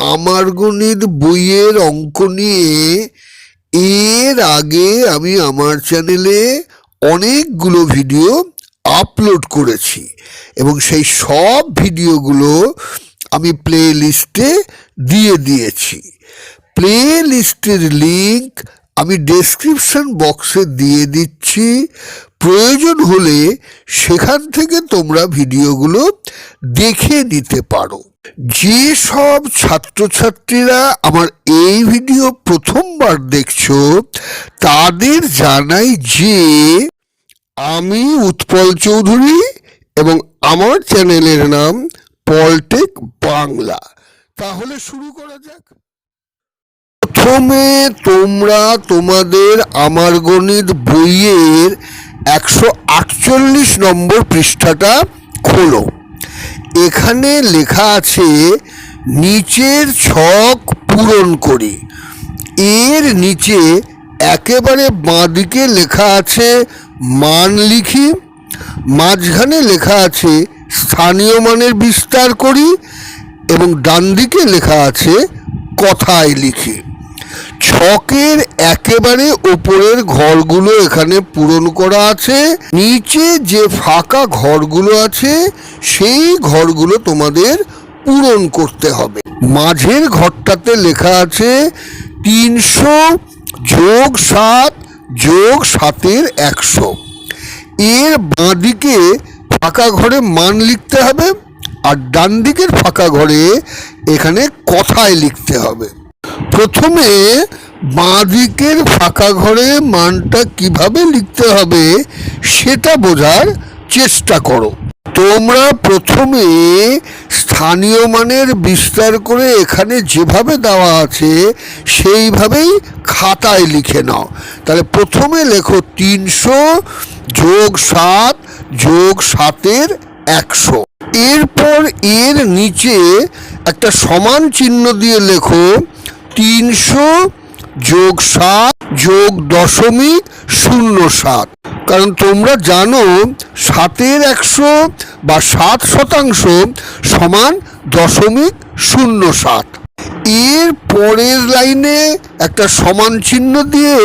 আমার গণিত বইয়ের অঙ্ক নিয়ে এর আগে আমি আমার চ্যানেলে অনেকগুলো ভিডিও আপলোড করেছি এবং সেই সব ভিডিওগুলো আমি প্লে লিস্টে দিয়ে দিয়েছি। প্লে লিস্টের লিঙ্ক আমি ডেসক্রিপশন বক্সে দিয়ে দিচ্ছি। প্রয়োজন হলে সেখান থেকে তোমরা ভিডিওগুলো দেখে নিতে পারো। যে সব ছাত্রছাত্রীরা আমার এই ভিডিও প্রথমবার দেখছ, তাদের জানাই যে আমি উৎপল চৌধুরী এবং আমার চ্যানেলের নাম পলটেক বাংলা। তাহলে শুরু করা যাক। প্রথমে তোমরা তোমাদের আমার গণিত বইয়ের একশো আটচল্লিশ নম্বর পৃষ্ঠাটা খোলো। এখানে লেখা আছে, নিচের ছক পূরণ করি। এর নিচে একেবারে বাঁদিকে লেখা আছে, মান লিখি। মাঝখানে লেখা আছে, স্থানীয় মানের বিস্তার করি। এবং ডান দিকে লেখা আছে, কথায় লিখি। ছকের একেবারে ওপরের ঘরগুলো এখানে পূরণ করা আছে। নিচে যে ফাঁকা ঘরগুলো আছে, সেই ঘরগুলো তোমাদের পূরণ করতে হবে। মাঝের ঘরটাতে লেখা আছে, তিনশো যোগ সাত যোগ সাতের একশো। এর বাঁদিকে ফাঁকা ঘরে মান লিখতে হবে, আর ডান দিকের ফাঁকা ঘরে এখানে কথায় লিখতে হবে। প্রথমে বাঁ দিকের ফাঁকা ঘরে মানটা কীভাবে লিখতে হবে সেটা বোঝার চেষ্টা করো। তোমরা প্রথমে স্থানীয় মানের বিস্তার করে এখানে যেভাবে দেওয়া আছে সেইভাবেই খাতায় লিখে নাও। তাহলে প্রথমে লেখো তিনশো যোগ সাত যোগ সাতের একশো। এরপর এর নিচে একটা সমান চিহ্ন দিয়ে লেখো তিনশো যোগ সাত যোগ দশমিক শূন্য সাত। কারণ তোমরা জানো সাতের একশো বা সাত শতাংশ সমান দশমিক শূন্য সাত। এর পরের লাইনে একটা সমান চিহ্ন দিয়ে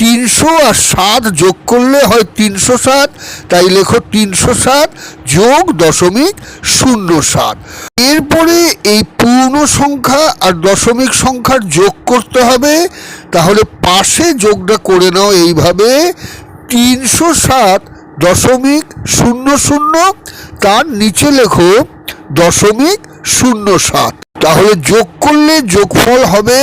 তিনশো আর সাত যোগ করলে হয় তিনশো সাত, তাই লেখো তিনশো সাত যোগ দশমিক শূন্য সাত। এরপরে এই পূর্ণ সংখ্যা আর দশমিক সংখ্যার যোগ করতে হবে, তাহলে পাশে যোগটা করে নাও এইভাবে। তিনশো সাত দশমিক শূন্য শূন্য, তার নিচে লেখো দশমিক শূন্য সাত। তাহলে যোগ করলে যোগফল হবে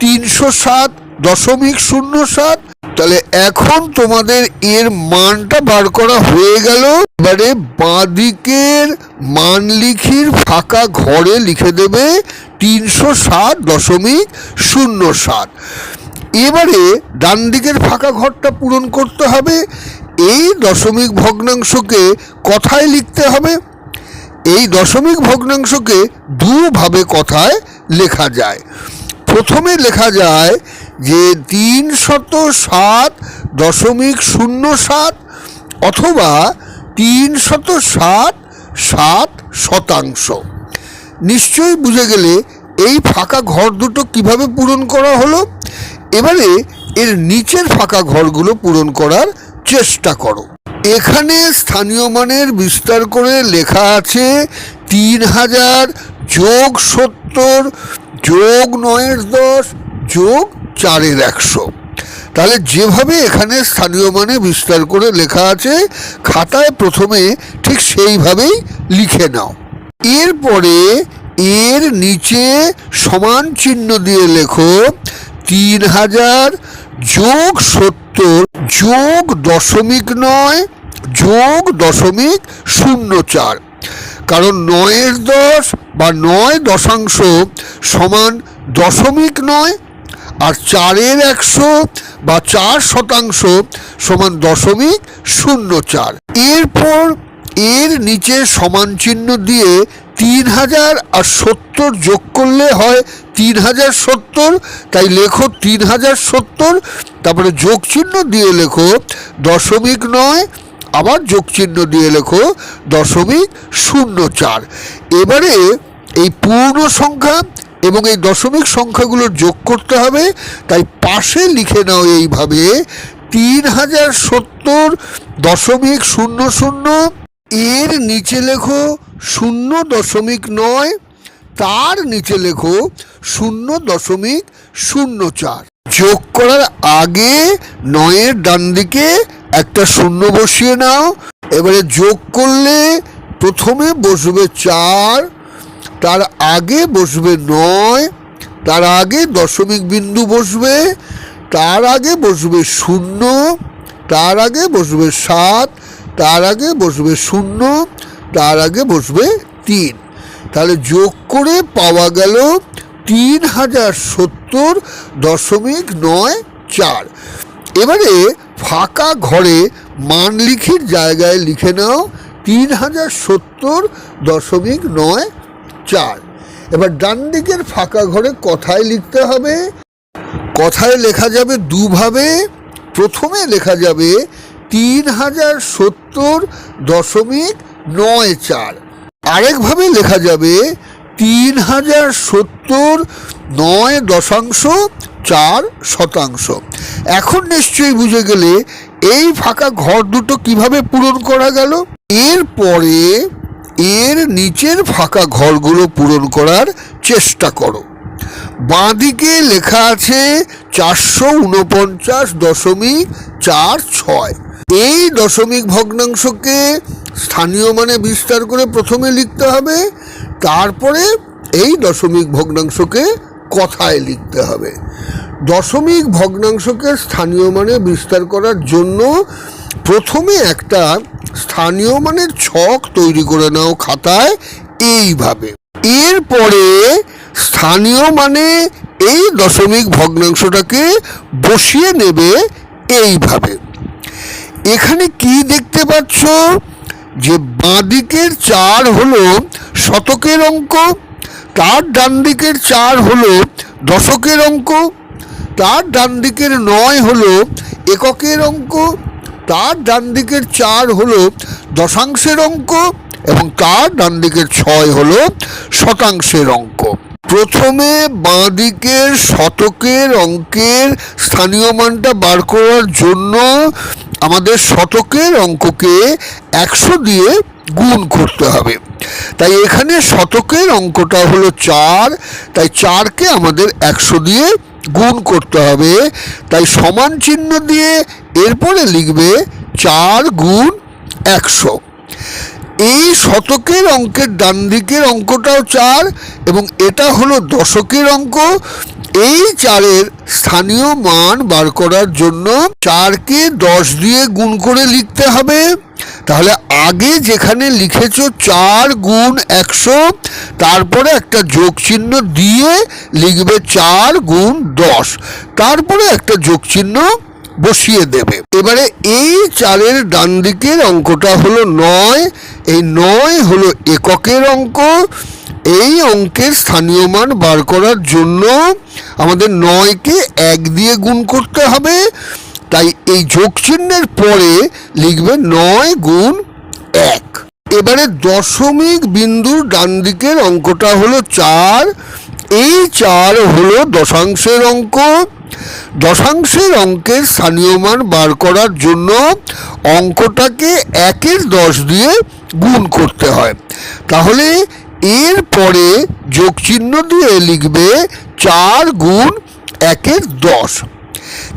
তিনশো সাত দশমিক শূন্য সাত তাহলে এখন তোমাদের এর মানটা বার করা হয়ে গেল। এবারে বাঁদিকের মান লিখির ফাঁকা ঘরে লিখে দেবে তিনশো সাত দশমিক শূন্য সাত। এবারে ডান দিকের ফাঁকা ঘরটা পূরণ করতে হবে। এই দশমিক ভগ্নাংশকে কথায় লিখতে হবে। এই দশমিক ভগ্নাংশকে দুভাবে কথায় লেখা যায়। প্রথমে লেখা যায় যে তিন শত সাত দশমিক শূন্য সাত অথবা তিন শত সাত সাত শতাংশ। নিশ্চয়ই বুঝে গেলে এই ফাঁকা ঘর দুটো কীভাবে পূরণ করা হলো? এবারে এর নিচের ফাঁকা ঘরগুলো পূরণ করার চেষ্টা করো। এখানে স্থানীয় মানের বিস্তার করে লেখা আছে তিন হাজার যোগ সত্তর যোগ নয়ের দশ, যোগ চারের একশো। তাহলে যেভাবে এখানে স্থানীয় মানে বিস্তার করে লেখা আছে, খাতায় প্রথমে ঠিক সেইভাবেই লিখে নাও। এরপরে এর নিচে সমান চিহ্ন দিয়ে লেখো, তিন হাজার যোগ সত্তর, যোগ দশমিক নয়, যোগ দশমিক শূন্য চার। কারণ নয়ের দশ বা নয় দশাংশ সমান দশমিক নয়, আর চারের একশো বা চার শতাংশ সমান দশমিক শূন্য চার। এরপর এর নিচে সমান চিহ্ন দিয়ে তিন হাজার আর সত্তর যোগ করলে হয় তিন হাজার সত্তর, তাই লেখো তিন হাজার সত্তর, তারপরে যোগ চিহ্ন দিয়ে লেখো দশমিক নয়, আবার যোগ চিহ্ন দিয়ে লেখো দশমিক শূন্য চার। এবারে এই পূর্ণ সংখ্যা এবং এই দশমিক সংখ্যাগুলো যোগ করতে হবে, তাই পাশে লিখে নাও এইভাবে, তিন হাজার সত্তর দশমিক শূন্য শূন্য, এর নিচে লেখো শূন্য দশমিক নয়, তার নিচে লেখো শূন্য দশমিক শূন্য চার। যোগ করার আগে নয়ের ডান দিকে একটা শূন্য বসিয়ে নাও, এবারে যোগ করলে প্রথমে বসবে চার তার আগে বসবে নয়, তার আগে দশমিক বিন্দু বসবে, তার আগে বসবে শূন্য, তার আগে বসবে সাত, তার আগে বসবে শূন্য, তার আগে বসবে তিন। তাহলে যোগ করে পাওয়া গেল তিন হাজার সত্তর দশমিক নয় চার। এবারে ফাঁকা ঘরে মান লিখির জায়গায় লিখে নাও, তিন হাজার সত্তর দশমিক নয় চার এবার ডান দিকের ফাঁকা ঘরে কথায় লিখতে হবে, কথায় লেখা যাবে দুভাবে, প্রথমে লেখা যাবে তিন হাজার সত্তর দশমিক নয় চার। আরেকভাবে লেখা যাবে তিন হাজার সত্তর নয় দশাংশ চার শতাংশ। এখন নিশ্চয়ই বুঝে গেলে এই ফাঁকা ঘর দুটো কীভাবে পূরণ করা গেল? এরপরে এর নিচের ফাঁকা ঘরগুলো পূরণ করার চেষ্টা করো। বাঁদিকে লেখা আছে চারশো উনপঞ্চাশ দশমিক চার ছয়। এই দশমিক ভগ্নাংশকে স্থানীয় মানে বিস্তার করে প্রথমে লিখতে হবে, তারপরে এই দশমিক ভগ্নাংশকে কথায় লিখতে হবে। দশমিক ভগ্নাংশকে স্থানীয় মানে বিস্তার করার জন্য প্রথমে একটা স্থানীয় মানের ছক তৈরি করে নাও খাতায় এইভাবে। এরপরে স্থানীয় মানে এই দশমিক ভগ্নাংশটাকে বসিয়ে নেবে এইভাবে। এখানে কি দেখতে পাচ্ছ? যে বাঁদিকের চার হলো শতকের অঙ্ক, তার ডান দিকের চার হলো দশকের অঙ্ক, তার ডান দিকের নয় হলো এককের অঙ্ক তার ডান দিকের চার হলো দশাংশের অঙ্ক এবং তার ডান দিকের ছয় হলো শতাংশের অঙ্ক। প্রথমে বাঁ দিকের শতকের অঙ্কের স্থানীয় মানটা বার করার জন্য আমাদের শতকের অঙ্ককে একশো দিয়ে গুণ করতে হবে। তাই এখানে শতকের অঙ্কটা হলো চার, তাই চারকে আমাদের একশো দিয়ে গুণ করতে হবে। তাই সমান চিহ্ন দিয়ে এরপরে লিখবে চার গুণ একশো। এই শতকের অঙ্কের ডান দিকের অঙ্কটাও চার এবং এটা হলো দশকের অঙ্ক। এই চারের স্থানীয় মান বার করার জন্য চারকে দশ দিয়ে গুণ করে লিখতে হবে। তাহলে আগে যেখানে লিখেছো চার গুণ একশো, তারপরে একটা যোগ চিহ্ন দিয়ে লিখবে চার গুণ দশ। তারপরে একটা যোগ চিহ্ন বসিয়ে দেবে। এবারে এই চারের ডান দিকের অঙ্কটা হলো নয়, এই নয় হলো এককের অঙ্ক। এই অঙ্কের স্থানীয় মান বার করার জন্য আমাদের নয়কে এক দিয়ে গুণ করতে হবে। তাই এই যোগ চিহ্নের পরে লিখবে নয় গুণ এক। এবারে দশমিক বিন্দুর ডান দিকের অঙ্কটা হলো চার। এই চার হলো দশাংশের অঙ্ক। দশাংশের অঙ্কের স্থানীয় মান বার করার জন্য অঙ্কটাকে একের দশ দিয়ে গুণ করতে হয়। তাহলে এর পরে যোগ চিহ্ন দিয়ে লিখবে চার গুণ একের দশ।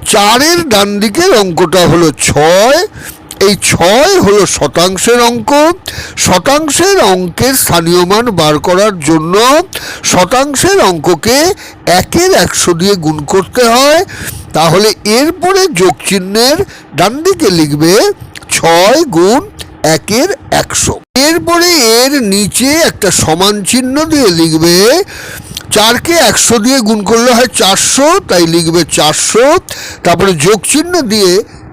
চারের ডান দিকের অঙ্কটা হলো ছয়। এই ছয় হলো শতাংশের অঙ্ক। শতাংশের অঙ্কের স্থানীয় মান বার করার জন্য শতাংশের অঙ্ককে একের একশো দিয়ে গুণ করতে হয়। তাহলে এরপরে যোগ চিহ্নের ডান দিকে লিখবে ছয় গুণ একের একশো। এরপরে এর নিচে একটা সমান চিহ্ন দিয়ে লিখবে চারকে একশো দিয়ে গুণ করলে হয় চারশো, তাই লিখবে চারশো। তারপরে যোগ চিহ্ন দিয়ে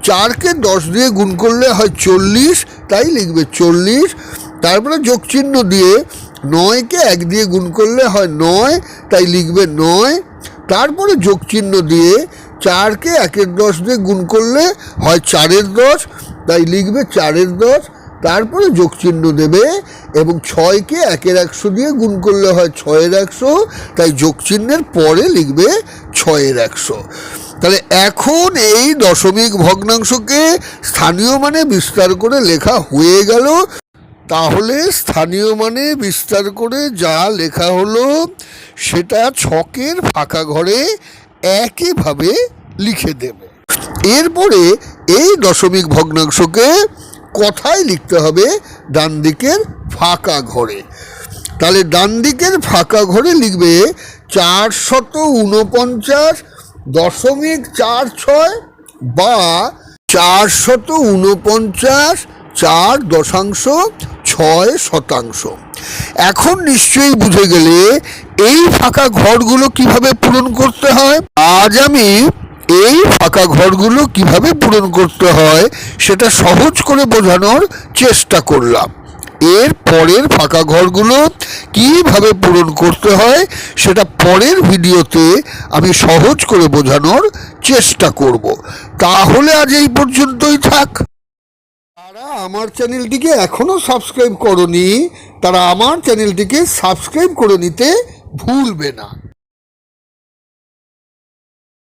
চারকে দশ দিয়ে গুণ করলে হয় চল্লিশ, তাই লিখবে চল্লিশ। তারপরে যোগ চিহ্ন দিয়ে নয়কে এক দিয়ে গুণ করলে হয় নয়, তাই লিখবে নয়। তারপরে যোগ চিহ্ন দিয়ে চারকে একের দশ দিয়ে গুণ করলে হয় চারের দশ, তাই লিখবে চারের দশ। তারপরে যোগচিহ্ন দেবে এবং ছয়কে একের একশো দিয়ে গুণ করলে হয় ছয়ের একশো, তাই যোগচিহ্নের পরে লিখবে ছয়ের একশো। তাহলে এখন এই দশমিক ভগ্নাংশকে স্থানীয় মানে বিস্তার করে লেখা হয়ে গেল। তাহলে স্থানীয় মানে বিস্তার করে যা লেখা হলো, সেটা ছকের ফাঁকা ঘরে একইভাবে লিখে দেবে। এরপরে এই দশমিক ভগ্নাংশকে কথায় লিখতে হবে ডান দিকের ফাঁকা ঘরে। তাহলে ডান দিকের ফাঁকা ঘরে লিখবে চারশত উনপঞ্চাশ দশমিক চার ছয় বা চারশত উনপঞ্চাশ চার দশাংশ ছয় শতাংশ। এখন নিশ্চয়ই বুঝে গেলে এই ফাঁকা ঘরগুলো কীভাবে পূরণ করতে হয়? আজ আমি এই ফাঁকা ঘরগুলো কীভাবে পূরণ করতে হয় সেটা সহজ করে বোঝানোর চেষ্টা করলাম। এর পরের ফাঁকা ঘরগুলো কীভাবে পূরণ করতে হয় সেটা পরের ভিডিওতে আমি সহজ করে বোঝানোর চেষ্টা করব। তাহলে আজ এই পর্যন্তই থাক। যারা আমার চ্যানেলটিকে এখনও সাবস্ক্রাইব করনি, তারা আমার চ্যানেলটিকে সাবস্ক্রাইব করে নিতে ভুলবে না।